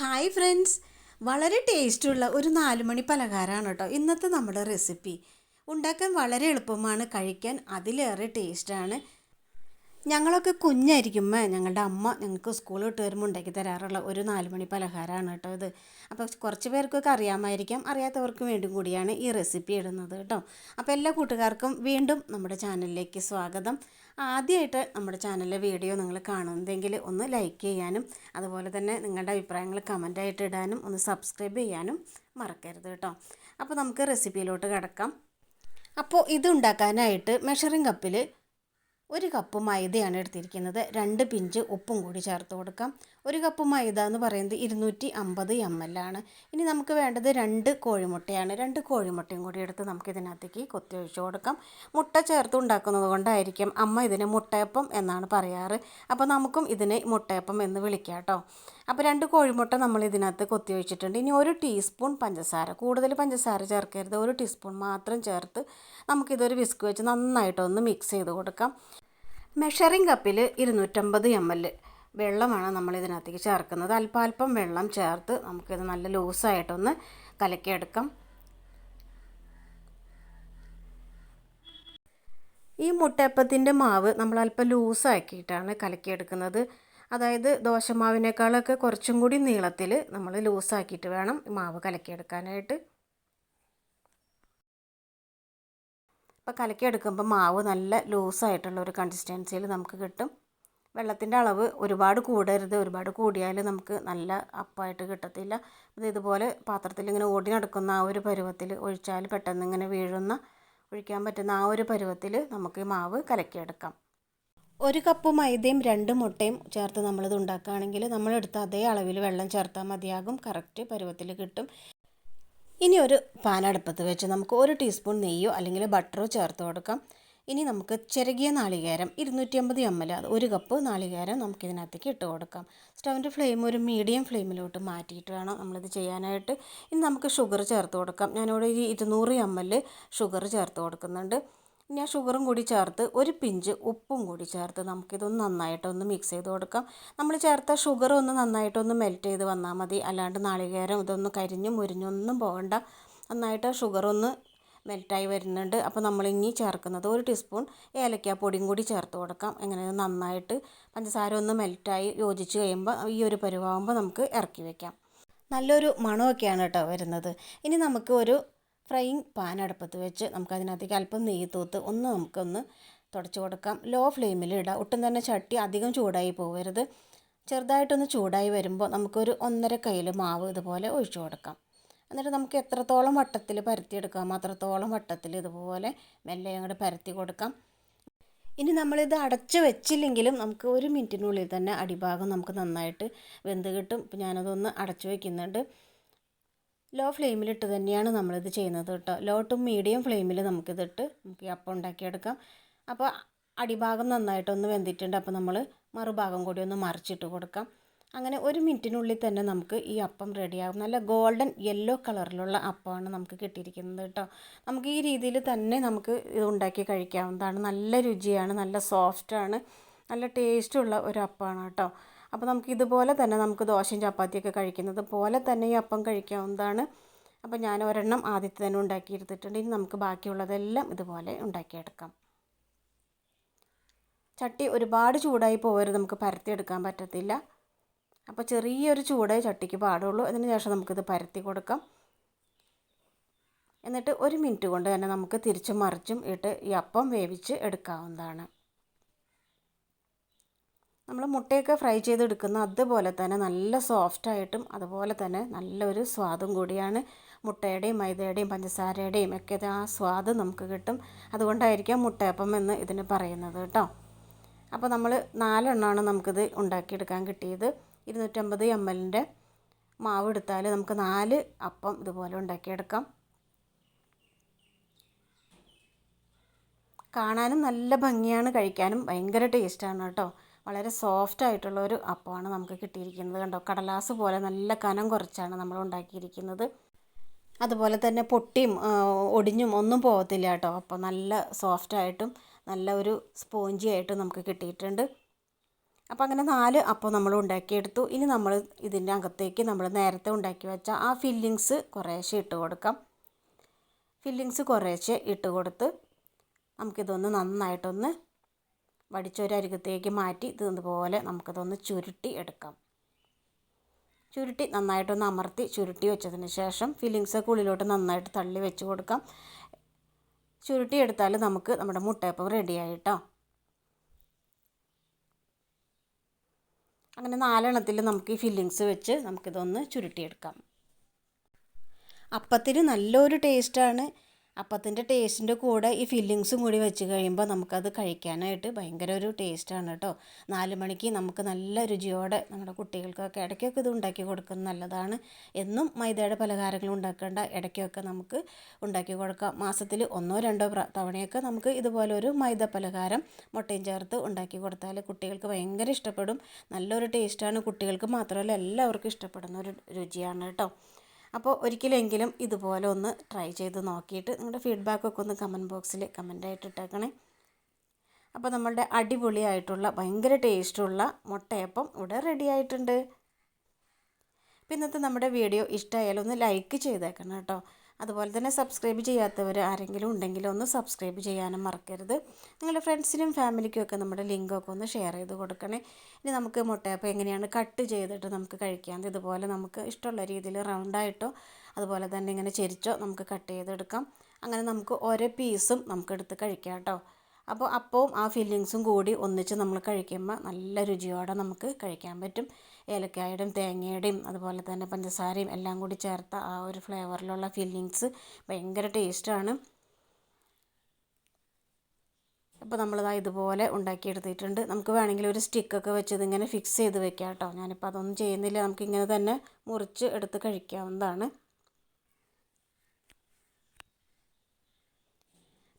Hi friends വളരെ ടേസ്റ്റുള്ള ഒരു നാലുമണി പലഹാരമാണ് കേട്ടോ. ഇന്നത്തെ നമ്മുടെ റെസിപ്പി. ഉണ്ടാക്കാൻ വളരെ എളുപ്പമാണ് കഴിക്കാൻ അതിലേറെ ടേസ്റ്റാണ്. ഞങ്ങളൊക്കെ കുഞ്ഞായിരിക്കുമ്പോൾ ഞങ്ങളുടെ അമ്മ ഞങ്ങൾക്ക് സ്കൂൾ വിട്ട് വരുമ്പോൾ ഉണ്ടാക്കി തരാറുള്ള ഒരു നാലുമണി പലഹാരമാണ് കേട്ടോ ഇത്. അപ്പോൾ കുറച്ച് പേർക്കൊക്കെ അറിയാമായിരിക്കാം അറിയാത്തവർക്ക് വേണ്ടി കൂടിയാണ് ഈ റെസിപ്പി ഇടുന്നത് കേട്ടോ. അപ്പോൾ എല്ലാ കൂട്ടുകാർക്കും വീണ്ടും നമ്മുടെ ചാനലിലേക്ക് സ്വാഗതം. ആദ്യമായിട്ട് നമ്മുടെ ചാനലിലെ വീഡിയോ നിങ്ങൾ കാണുന്നതെങ്കിൽ ഒന്ന് ലൈക്ക് ചെയ്യാനും അതുപോലെ തന്നെ നിങ്ങളുടെ അഭിപ്രായങ്ങൾ കമന്റായിട്ട് ഇടാനും ഒന്ന് സബ്സ്ക്രൈബ് ചെയ്യാനും മറക്കരുത് കേട്ടോ. അപ്പോൾ നമുക്ക് റെസിപ്പിയിലോട്ട് കിടക്കാം. അപ്പോൾ ഇത് ഉണ്ടാക്കാനായിട്ട് മെഷറിംഗ് കപ്പിൽ ഒരു കപ്പ് മൈദയാണ് എടുത്തിരിക്കുന്നത്. രണ്ട് പിഞ്ച് ഉപ്പും കൂടി ചേർത്ത് കൊടുക്കാം. ഒരു കപ്പ് മൈദ എന്ന് പറയുന്നത് ഇരുന്നൂറ്റി അമ്പത് എം എൽ ആണ്. ഇനി നമുക്ക് വേണ്ടത് രണ്ട് കോഴിമുട്ടയാണ്. രണ്ട് കോഴിമുട്ടയും കൂടി എടുത്ത് നമുക്ക് ഇതിനകത്തേക്ക് കൊത്തി ഒഴിച്ചു കൊടുക്കാം. മുട്ട ചേർത്ത് ഉണ്ടാക്കുന്നത് കൊണ്ടായിരിക്കും അമ്മ ഇതിനെ മുട്ടയപ്പം എന്നാണ് പറയാറ്. അപ്പോൾ നമുക്കും ഇതിനെ മുട്ടയപ്പം എന്ന് വിളിക്കാം കേട്ടോ. അപ്പോൾ രണ്ട് കോഴിമുട്ട നമ്മൾ ഇതിനകത്ത് കൊത്തി വെച്ചിട്ടുണ്ട് ഇനി ഒരു ടീസ്പൂൺ പഞ്ചസാര കൂടുതൽ പഞ്ചസാര ചേർക്കരുത്. ഒരു ടീസ്പൂൺ മാത്രം ചേർത്ത് നമുക്കിതൊരു വിസ്ക് വെച്ച് നന്നായിട്ടൊന്ന് മിക്സ് ചെയ്ത് കൊടുക്കാം. മെഷറിംഗ് കപ്പിൽ ഇരുന്നൂറ്റമ്പത് എം എൽ വെള്ളമാണ് നമ്മൾ ഇതിനകത്തേക്ക് ചേർക്കുന്നത്. അല്പാൽപ്പം വെള്ളം ചേർത്ത് നമുക്കിത് നല്ല ലൂസായിട്ടൊന്ന് കലക്കിയെടുക്കാം. ഈ മുട്ടയപ്പത്തിന്റെ മാവ് നമ്മൾ അല്പം ലൂസാക്കിയിട്ടാണ് കലക്കിയെടുക്കുന്നത്. അതായത് ദോശമാവിനേക്കാളൊക്കെ കുറച്ചും കൂടി നീളത്തിൽ നമ്മൾ ലൂസാക്കിയിട്ട് വേണം മാവ് കലക്കിയെടുക്കാനായിട്ട്. അപ്പോൾ കലക്കിയെടുക്കുമ്പോൾ മാവ് നല്ല ലൂസായിട്ടുള്ള ഒരു കൺസിസ്റ്റൻസിയിൽ നമുക്ക് കിട്ടും. വെള്ളത്തിന്റെ അളവ് ഒരുപാട് കൂടരുത്. ഒരുപാട് കൂടിയാൽ നമുക്ക് നല്ല അപ്പായിട്ട് കിട്ടത്തില്ല. അത് ഇതുപോലെ പാത്രത്തിൽ ഇങ്ങനെ ഓടി നടക്കുന്ന ആ ഒരു പരുവത്തിൽ ഒഴിച്ചാൽ പെട്ടെന്ന് ഇങ്ങനെ വീഴുന്ന ഒഴിക്കാൻ പറ്റുന്ന ആ ഒരു പരുവത്തിൽ നമുക്ക് മാവ് കലക്കിയെടുക്കാം. ഒരു കപ്പ് മൈദയും രണ്ട് മുട്ടയും ചേർത്ത് നമ്മളിത് ഉണ്ടാക്കുകയാണെങ്കിൽ നമ്മളെടുത്ത അതേ അളവിൽ വെള്ളം ചേർത്താൽ മതിയാകും. കറക്റ്റ് പരുവത്തിൽ കിട്ടും. ഇനി ഒരു പാൻ അടുപ്പത്ത് വെച്ച് നമുക്ക് ഒരു ടീസ്പൂൺ നെയ്യോ അല്ലെങ്കിൽ ബട്ടറോ ചേർത്ത് കൊടുക്കാം. ഇനി നമുക്ക് ചിരകിയ നാളികേരം ഇരുന്നൂറ്റി അമ്പത് എം എൽ അത് ഒരു കപ്പ് നാളികേരം നമുക്കിതിനകത്തേക്ക് ഇട്ട് കൊടുക്കാം. സ്റ്റവിന്റെ ഫ്ലെയിം ഒരു മീഡിയം ഫ്ലെയിമിലോട്ട് മാറ്റിയിട്ട് വേണം നമ്മളിത് ചെയ്യാനായിട്ട്. ഇനി നമുക്ക് ഷുഗർ ചേർത്ത് കൊടുക്കാം. ഞാനിവിടെ ഒരു ഇരുന്നൂറ് എം എൽ ഷുഗർ ചേർത്ത് കൊടുക്കുന്നുണ്ട്. ആ ഷുഗറും കൂടി ചേർത്ത് ഒരു പിഞ്ച് ഉപ്പും കൂടി ചേർത്ത് നമുക്കിതൊന്ന് നന്നായിട്ടൊന്ന് മിക്സ് ചെയ്ത് കൊടുക്കാം. നമ്മൾ ചേർത്ത ഷുഗർ ഒന്ന് നന്നായിട്ടൊന്ന് മെൽറ്റ് ചെയ്ത് വന്നാൽ മതി. അല്ലാണ്ട് നാളികേരം ഇതൊന്ന് കരിഞ്ഞും മുരിഞ്ഞൊന്നും പോകണ്ട. നന്നായിട്ട് ഷുഗർ ഒന്ന് മെൽറ്റായി വരുന്നുണ്ട്. അപ്പോൾ നമ്മൾ ഇനി ചേർക്കുന്നത് ഒരു ടീസ്പൂൺ ഏലക്കാപ്പൊടിയും കൂടി ചേർത്ത് കൊടുക്കാം. എങ്ങനെ നന്നായിട്ട് പഞ്ചസാര ഒന്ന് മെൽറ്റായി യോജിച്ച് കഴിയുമ്പോൾ ഈ ഒരു പരുവാകുമ്പോൾ നമുക്ക് ഇറക്കി വയ്ക്കാം നല്ലൊരു മണമൊക്കെയാണ് കേട്ടോ വരുന്നത്. ഇനി നമുക്ക് ഒരു ഫ്രൈയിങ് പാൻ അടുപ്പത്ത് വെച്ച് നമുക്ക് അതിനകത്തേക്ക് അല്പം നെയ്യ് തൂത്ത് ഒന്ന് നമുക്കൊന്ന് തുടച്ച് കൊടുക്കാം. ലോ ഫ്ലെയിമിൽ ഇടാം. ഒട്ടും തന്നെ ചട്ടി അധികം ചൂടായി പോകരുത്. ചെറുതായിട്ടൊന്ന് ചൂടായി വരുമ്പോൾ നമുക്കൊരു ഒന്നര കയ്യിൽ മാവ് ഇതുപോലെ ഒഴിച്ചു കൊടുക്കാം. എന്നിട്ട് നമുക്ക് എത്രത്തോളം വട്ടത്തിൽ പരത്തിയെടുക്കാം അത്രത്തോളം വട്ടത്തിൽ ഇതുപോലെ മെല്ലെ അങ്ങോട്ട് പരത്തി കൊടുക്കാം. ഇനി നമ്മളിത് അടച്ച് വെച്ചില്ലെങ്കിലും നമുക്ക് ഒരു മിനിറ്റിനുള്ളിൽ തന്നെ അടിഭാഗം നമുക്ക് നന്നായിട്ട് വെന്ത് കിട്ടും. ഞാനതൊന്ന് അടച്ചു വയ്ക്കുന്നുണ്ട് ലോ ഫ്ലെയിമിലിട്ട് തന്നെയാണ് നമ്മളിത് ചെയ്യുന്നത് കേട്ടോ. ലോ ടു മീഡിയം ഫ്ലെയിമിൽ നമുക്കിതിട്ട് നമുക്ക് ഈ അപ്പം ഉണ്ടാക്കിയെടുക്കാം. അപ്പോൾ അടിഭാഗം നന്നായിട്ടൊന്ന് വെന്തിട്ടുണ്ട്. അപ്പോൾ നമ്മൾ മറുഭാഗം കൂടി ഒന്ന് മറിച്ചിട്ട് കൊടുക്കാം. അങ്ങനെ ഒരു മിനിറ്റിനുള്ളിൽ തന്നെ നമുക്ക് ഈ അപ്പം റെഡിയാകും നല്ല ഗോൾഡൻ യെല്ലോ കളറിലുള്ള അപ്പമാണ് നമുക്ക് കിട്ടിയിരിക്കുന്നത് കേട്ടോ. നമുക്ക് ഈ രീതിയിൽ തന്നെ നമുക്ക് ഇത് ഉണ്ടാക്കി കഴിക്കാവുന്നതാണ്. നല്ല രുചിയാണ് നല്ല സോഫ്റ്റാണ് നല്ല ടേസ്റ്റുള്ള ഒരു അപ്പമാണ് കേട്ടോ. അപ്പോൾ നമുക്ക് ഇതുപോലെ തന്നെ നമുക്ക് ദോശയും ചപ്പാത്തിയൊക്കെ കഴിക്കുന്നത് പോലെ തന്നെ ഈ അപ്പം കഴിക്കാവുന്നതാണ്. അപ്പോൾ ഞാൻ ഒരെണ്ണം ആദ്യത്തെ തന്നെ ഉണ്ടാക്കിയെടുത്തിട്ടുണ്ട്. ഇനി നമുക്ക് ബാക്കിയുള്ളതെല്ലാം ഇതുപോലെ ഉണ്ടാക്കിയെടുക്കാം. ചട്ടി ഒരുപാട് ചൂടായി പോകരുത് നമുക്ക് പരത്തിയെടുക്കാൻ പറ്റത്തില്ല. അപ്പോൾ ചെറിയൊരു ചൂടേ ചട്ടിക്ക് പാടുള്ളൂ. അതിന് ശേഷം നമുക്കിത് പരത്തി കൊടുക്കാം. എന്നിട്ട് ഒരു മിനിറ്റ് കൊണ്ട് തന്നെ നമുക്ക് തിരിച്ചും മറിച്ചും ഇട്ട് ഈ അപ്പം വേവിച്ച് എടുക്കാവുന്നതാണ്. നമ്മൾ മുട്ടയൊക്കെ ഫ്രൈ ചെയ്തെടുക്കുന്ന അതുപോലെ തന്നെ നല്ല സോഫ്റ്റായിട്ടും അതുപോലെ തന്നെ നല്ലൊരു സ്വാദും കൂടിയാണ് മുട്ടയുടെയും മൈദയുടെയും പഞ്ചസാരയുടെയും ഒക്കെ ആ സ്വാദ് നമുക്ക് കിട്ടും. അതുകൊണ്ടായിരിക്കാം മുട്ടയപ്പം എന്ന് ഇതിന് പറയുന്നത് കേട്ടോ. അപ്പോൾ നമ്മൾ നാലെണ്ണമാണ് നമുക്കിത് ഉണ്ടാക്കിയെടുക്കാൻ കിട്ടിയത്. ഇരുന്നൂറ്റമ്പത് എം എല്ലിന്റെ മാവ് എടുത്താൽ നമുക്ക് നാല് അപ്പം ഇതുപോലെ ഉണ്ടാക്കിയെടുക്കാം. കാണാനും നല്ല ഭംഗിയാണ് കഴിക്കാനും ഭയങ്കര ടേസ്റ്റാണ് കേട്ടോ. വളരെ സോഫ്റ്റ് ആയിട്ടുള്ള ഒരു അപ്പമാണ് നമുക്ക് കിട്ടിയിരിക്കുന്നത്. കണ്ടോ? കടലാസ് പോലെ നല്ല കനം കുറച്ചാണ് നമ്മൾ ഉണ്ടാക്കിയിരിക്കുന്നത്. അതുപോലെ തന്നെ പൊട്ടിയും ഒടിഞ്ഞും ഒന്നും പോകത്തില്ല കേട്ടോ. അപ്പോൾ നല്ല സോഫ്റ്റായിട്ടും നല്ല ഒരു സ്പോഞ്ചി ആയിട്ടും നമുക്ക് കിട്ടിയിട്ടുണ്ട്. അപ്പോൾ അങ്ങനെ നാല് അപ്പം നമ്മൾ ഉണ്ടാക്കിയെടുത്തു. ഇനി നമ്മൾ ഇതിന്റെ അകത്തേക്ക് നമ്മൾ നേരത്തെ ഉണ്ടാക്കി വെച്ച ആ ഫില്ലിങ്സ് കുറേശ്ശെ ഇട്ട് കൊടുക്കാം. ഫില്ലിങ്സ് കുറേശ്ശെ ഇട്ട് കൊടുത്ത് നമുക്കിതൊന്ന് നന്നായിട്ടൊന്ന് വടിച്ചൊരരികത്തേക്ക് മാറ്റി ഇത് ഇതുപോലെ നമുക്കിതൊന്ന് ചുരുട്ടി എടുക്കാം. ചുരുട്ടി നന്നായിട്ടൊന്ന് അമർത്തി ചുരുട്ടി വെച്ചതിന് ശേഷം ഫില്ലിങ്സൊക്കെ ഉള്ളിലോട്ട് നന്നായിട്ട് തള്ളി വെച്ച് കൊടുക്കാം. ചുരുട്ടി എടുത്താൽ നമുക്ക് നമ്മുടെ മുട്ടയപ്പം റെഡിയായിട്ടോ. അങ്ങനെ നാലെണ്ണത്തിൽ നമുക്ക് ഈ ഫില്ലിങ്സ് വെച്ച് നമുക്കിതൊന്ന് ചുരുട്ടിയെടുക്കാം. അപ്പത്തിന് നല്ലൊരു ടേസ്റ്റാണ്. അപ്പത്തിന്റെ ടേസ്റ്റിന്റെ കൂടെ ഈ ഫില്ലിങ്സും കൂടി വെച്ച് കഴിയുമ്പോൾ നമുക്കത് കഴിക്കാനായിട്ട് ഭയങ്കര ഒരു ടേസ്റ്റാണ് കേട്ടോ നാല് മണിക്ക് നമുക്ക് നല്ല രുചിയോടെ നമ്മുടെ കുട്ടികൾക്കൊക്കെ ഇടയ്ക്കൊക്കെ ഇത് ഉണ്ടാക്കി കൊടുക്കുന്നത് നല്ലതാണ്. എന്നും മൈദയുടെ പലഹാരങ്ങൾ ഉണ്ടാക്കേണ്ട ഇടയ്ക്കൊക്കെ നമുക്ക് ഉണ്ടാക്കി കൊടുക്കാം. മാസത്തിൽ ഒന്നോ രണ്ടോ തവണയൊക്കെ നമുക്ക് ഇതുപോലെ ഒരു മൈദ പലഹാരം മുട്ടയും ചേർത്ത് ഉണ്ടാക്കി കൊടുത്താൽ കുട്ടികൾക്ക് ഭയങ്കര ഇഷ്ടപ്പെടും. നല്ലൊരു ടേസ്റ്റാണ് കുട്ടികൾക്ക് മാത്രമല്ല എല്ലാവർക്കും ഇഷ്ടപ്പെടുന്ന ഒരു രുചിയാണ് കേട്ടോ അപ്പോൾ ഒരിക്കലെങ്കിലും ഇതുപോലെ ഒന്ന് ട്രൈ ചെയ്ത് നോക്കിയിട്ട് നിങ്ങളുടെ ഫീഡ്ബാക്കൊക്കെ ഒന്ന് കമന്റ് ബോക്സിൽ കമന്റായിട്ട് ഇട്ടേക്കണേ. അപ്പോൾ നമ്മളുടെ അടിപൊളിയായിട്ടുള്ള ഭയങ്കര ടേസ്റ്റുള്ള മുട്ടയപ്പം ഇവിടെ റെഡി ആയിട്ടുണ്ട്. ഇന്നത്തെ നമ്മുടെ വീഡിയോ ഇഷ്ടമായാലും ഒന്ന് ലൈക്ക് ചെയ്തേക്കണം കേട്ടോ. അതുപോലെ തന്നെ സബ്സ്ക്രൈബ് ചെയ്യാത്തവർ ആരെങ്കിലും ഉണ്ടെങ്കിൽ ഒന്ന് സബ്സ്ക്രൈബ് ചെയ്യാനും മറക്കരുത്. നിങ്ങളുടെ ഫ്രണ്ട്സിനും ഫാമിലിക്കും ഒക്കെ നമ്മുടെ ലിങ്കൊക്കെ ഒന്ന് ഷെയർ ചെയ്ത് കൊടുക്കണേ. ഇനി നമുക്ക് മുട്ടയപ്പം എങ്ങനെയാണ് കട്ട് ചെയ്തിട്ട് നമുക്ക് കഴിക്കാം. ഇതുപോലെ നമുക്ക് ഇഷ്ടമുള്ള രീതിയിൽ റൗണ്ടായിട്ടോ അതുപോലെ തന്നെ ഇങ്ങനെ ചെരിച്ചോ നമുക്ക് കട്ട് ചെയ്തെടുക്കാം. അങ്ങനെ നമുക്ക് ഓരോ പീസും നമുക്ക് എടുത്ത് കഴിക്കാം കേട്ടോ. അപ്പോൾ അപ്പവും ആ ഫില്ലിങ്സും കൂടി ഒന്നിച്ച് നമ്മൾ കഴിക്കുമ്പോൾ നല്ല രുചിയോടെ നമുക്ക് കഴിക്കാൻ പറ്റും. ഏലക്കായുടെയും തേങ്ങയുടെയും അതുപോലെ തന്നെ പഞ്ചസാരയും എല്ലാം കൂടി ചേർത്ത ആ ഒരു ഫ്ലേവറിലുള്ള ഫില്ലിങ്സ് ഭയങ്കര ടേസ്റ്റാണ്. അപ്പോൾ നമ്മളിതാ ഇതുപോലെ ഉണ്ടാക്കിയെടുത്തിട്ടുണ്ട്. നമുക്ക് വേണമെങ്കിൽ ഒരു സ്റ്റിക്കൊക്കെ വെച്ച് ഇതിങ്ങനെ ഫിക്സ് ചെയ്ത് വെക്കാം കേട്ടോ. ഞാനിപ്പോൾ അതൊന്നും ചെയ്യുന്നില്ല. നമുക്കിങ്ങനെ തന്നെ മുറിച്ച് എടുത്ത് കഴിക്കാവുന്നതാണ്.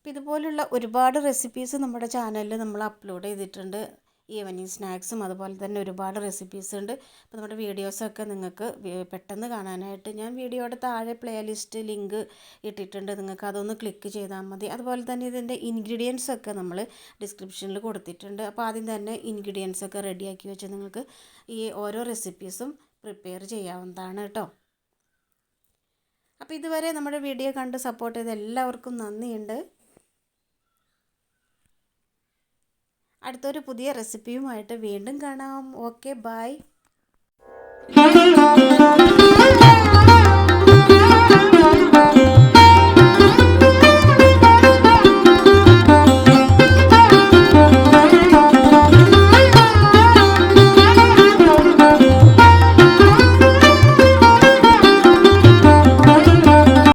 ഇതുപോലുള്ള ഒരുപാട് റെസിപ്പീസ് നമ്മുടെ ചാനലിൽ നമ്മൾ അപ്ലോഡ് ചെയ്തിട്ടുണ്ട്. ഈവനിങ് സ്നാക്സും അതുപോലെ തന്നെ ഒരുപാട് റെസിപ്പീസ് ഉണ്ട്. അപ്പോൾ നമ്മുടെ വീഡിയോസൊക്കെ നിങ്ങൾക്ക് പെട്ടെന്ന് കാണാനായിട്ട് ഞാൻ വീഡിയോയുടെ താഴെ പ്ലേലിസ്റ്റ് ലിങ്ക് ഇട്ടിട്ടുണ്ട്. നിങ്ങൾക്ക് അതൊന്ന് ക്ലിക്ക് ചെയ്താൽ മതി. അതുപോലെ തന്നെ ഇതിന്റെ ഇൻഗ്രീഡിയൻസ് ഒക്കെ നമ്മൾ ഡിസ്ക്രിപ്ഷനിൽ കൊടുത്തിട്ടുണ്ട്. അപ്പോൾ ആദ്യം തന്നെ ഇൻഗ്രീഡിയൻസ് ഒക്കെ റെഡിയാക്കി വെച്ച് നിങ്ങൾക്ക് ഈ ഓരോ റെസിപ്പീസും പ്രിപ്പയർ ചെയ്യാവുന്നതാണ് കേട്ടോ. അപ്പോൾ ഇതുവരെ നമ്മുടെ വീഡിയോ കണ്ട് സപ്പോർട്ട് ചെയ്ത എല്ലാവർക്കും നന്ദിയുണ്ട്. അടുത്തൊരു പുതിയ റെസിപ്പിയുമായിട്ട് വീണ്ടും കാണാം. Okay bye